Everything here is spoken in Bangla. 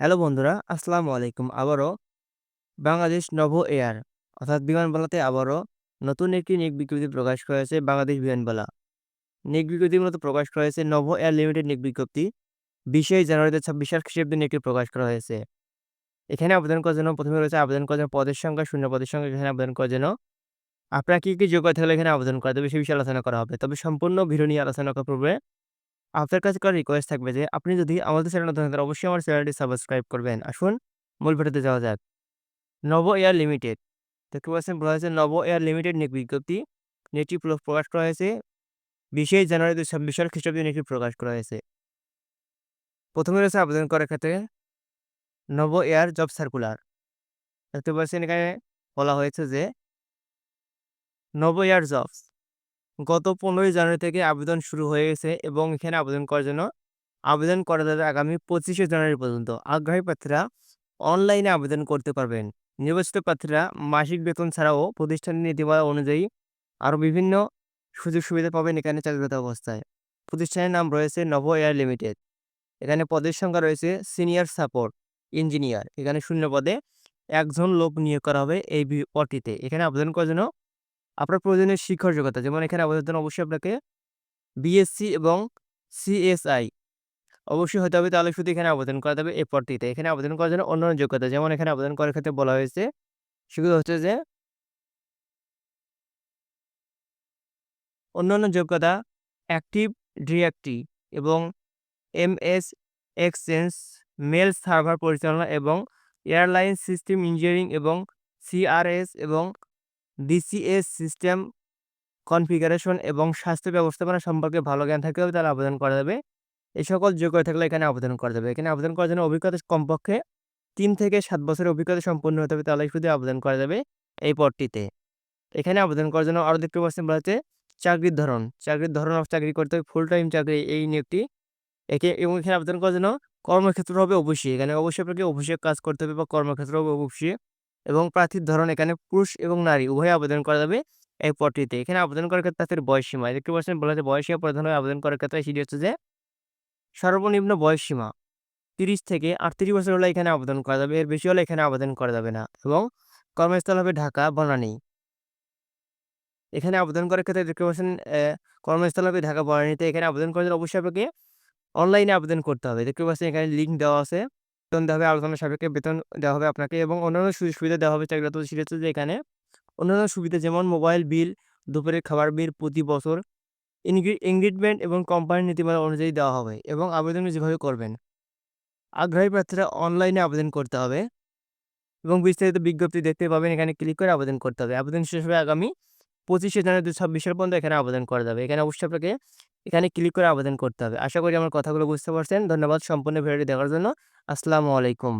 হ্যালো বন্ধুরা, আসসালামু আলাইকুম। আবারও বাংলাদেশ নভো এয়ার অর্থাৎ বিমানবালাতে আবারও নতুন একটি নিয়োগ বিজ্ঞপ্তি প্রকাশ করেছে বাংলাদেশ বিমানবালা। নিয়োগ বিজ্ঞপ্তি মূলত প্রকাশ করা হয়েছে নভো এয়ার লিমিটেড নিয়োগ বিজ্ঞপ্তি। ২০শে জানুয়ারি ২০২৬ সাল খ্রিস্টাব্দে নিয়োগটি প্রকাশ করা হয়েছে। এখানে আবেদন করার জন্য প্রথমে রয়েছে আবেদন করার জন্য পদের সংখ্যা, শূন্য পদের সংখ্যা এখানে আবেদন করার জন্য আপনার কি, কি যোগ্যতা থাকলে এখানে আবেদন করা যাবে সে বিষয়ে আলোচনা করা হবে। তবে সম্পূর্ণ ভিডিও নিয়ে আলোচনা করার পূর্বে আপনার কাছে করা রিকোয়েস্ট থাকবে যে, আপনি যদি আমাদের চ্যানেলে নতুন তাহলে অবশ্যই আমার চ্যানেলটি সাবস্ক্রাইব করবেন। আসুন, মূল ভিডিওতে যাওয়া যাক। নব এয়ার লিমিটেড দেখতে পাচ্ছেন, বলা হয়েছে নব এয়ার লিমিটেড নিয়োগ বিজ্ঞপ্তি। নিয়োগটি প্রকাশ করা হয়েছে ২০শে জানুয়ারি ২০২৬ সাল খ্রিস্টাব্দে নিয়োগটি প্রকাশ করা হয়েছে। প্রথমে রয়েছে আবেদন করার ক্ষেত্রে নব এয়ার জব সার্কুলার। দেখতে পাচ্ছেন এখানে বলা হয়েছে যে নব এয়ার জবস গত ১৫ই জানুয়ারি থেকে আবেদন শুরু হয়ে গেছে এবং এখানে আবেদন করার জন্য আবেদন করা যাবে আগামী ২৫শে জানুয়ারি পর্যন্ত। আগ্রহী প্রার্থীরা অনলাইনে আবেদন করতে পারবেন। নির্বাচিত প্রার্থীরা মাসিক বেতন ছাড়াও প্রতিষ্ঠানের নীতিমালা অনুযায়ী আরও বিভিন্ন সুযোগ সুবিধা পাবেন এখানে চাকরিরত অবস্থায়। প্রতিষ্ঠানের নাম রয়েছে নভো এয়ার লিমিটেড। এখানে পদের সংখ্যা রয়েছে সিনিয়র সাপোর্ট ইঞ্জিনিয়ার। এখানে শূন্য পদে একজন লোক নিয়োগ করা হবে এই পদটিতে। এখানে আবেদন করার জন্য আপনার প্রয়োজনীয় শিক্ষার যোগ্যতা যেমন এখানে আবেদনের জন্য অবশ্যই আপনাকে বিএসসি এবং সিএসআই অবশ্যই হতে হবে তাহলে শুধু এখানে আবেদন করা যাবে এই পদটিতে। এখানে আবেদন করার জন্য অন্যান্য যোগ্যতা, যেমন এখানে আবেদন করার ক্ষেত্রে বলা হয়েছে, সেগুলো হচ্ছে যে অন্যান্য যোগ্যতা অ্যাক্টিভ ডিরেক্টরি এবং M S exchange mail server পরিচালনা এবং এয়ারলাইন সিস্টেম ইঞ্জিনিয়ারিং এবং সিআরএস এবং ডিসিএস সিস্টেম কনফিগারেশন এবং স্বাস্থ্য ব্যবস্থাপনা সম্পর্কে ভালো জ্ঞান থাকতে হবে, তাহলে আবেদন করা যাবে। এই সকল যোগ্যতা থাকলে এখানে আবেদন করা যাবে। এখানে আবেদন করার জন্য অভিজ্ঞতা কমপক্ষে ৩ থেকে ৭ বছরের অভিজ্ঞতা সম্পন্ন হতে হবে, তাহলে শুধু আবেদন করা যাবে এই পদটিতে। এখানে আবেদন করার জন্য আরও দেখতে পাচ্ছেন বলা হচ্ছে চাকরির ধরন। চাকরির ধরন অফ চাকরি করতে হবে ফুল টাইম চাকরি এই নিয়োগটি। একে এবং এখানে আবেদন করার জন্য কর্মক্ষেত্র হবে অবশ্যই। এখানে অবশ্যই আপনাকে অফিসে কাজ করতে হবে বা কর্মক্ষেত্র হবে অবশ্যই এবং প্রার্থীর ধরন এখানে পুরুষ এবং নারী, উভয় আবেদন করা যাবে এই পদটিতে। এখানে আবেদন করার ক্ষেত্রে প্রার্থীর বয়সসীমা দেখতে পাচ্ছেন বলা হচ্ছে বয়সসীমা প্রধানভাবে আবেদন করার ক্ষেত্রে সেটি হচ্ছে যে সর্বনিম্ন বয়সসীমা ৩০ থেকে ৩৮ বছর হলে এখানে আবেদন করা যাবে। এর বেশি হলে এখানে আবেদন করা যাবে না এবং কর্মস্থল হবে ঢাকা, বনানী। এখানে আবেদন করার ক্ষেত্রে দেখতে পাচ্ছেন কর্মস্থল হবে ঢাকা, বনানীতে। এখানে আবেদন করার জন্য অবশ্যই আপনাকে অনলাইনে আবেদন করতে হবে। দেখতে পাচ্ছেন, এখানে লিঙ্ক দেওয়া আছে। বেতন দেওয়া হবে আলোচনা সাপেক্ষে বেতন দেওয়া হবে আপনাকে এবং অন্যান্য সুযোগ সুবিধা দেওয়া হবে চাকরিরত যে এখানে অন্যান্য সুবিধা যেমন মোবাইল বিল, দুপুরের খাবার বিল প্রতি বছর এনগেজমেন্ট এবং কোম্পানির নীতিমালা অনুযায়ী দেওয়া হবে এবং আবেদন যেভাবে করবেন। আগ্রহী প্রার্থীরা অনলাইনে আবেদন করতে হবে এবং বিস্তারিত বিজ্ঞপ্তি দেখতে পাবেন এখানে ক্লিক করে আবেদন করতে হবে। আবেদন শেষ হবে আগামী ২৫শে জানুয়ারি দু ছাব্বিশের পর্যন্ত এখানে আবেদন করা যাবে। এখানে অবশ্যই আপনাকে এখানে ক্লিক করে আবেদন করতে হবে। আশা করি আমার কথাগুলো বুঝতে পারছেন। ধন্যবাদ সম্পূর্ণ ভিডিওটি দেখার জন্য। আসসালামু আলাইকুম।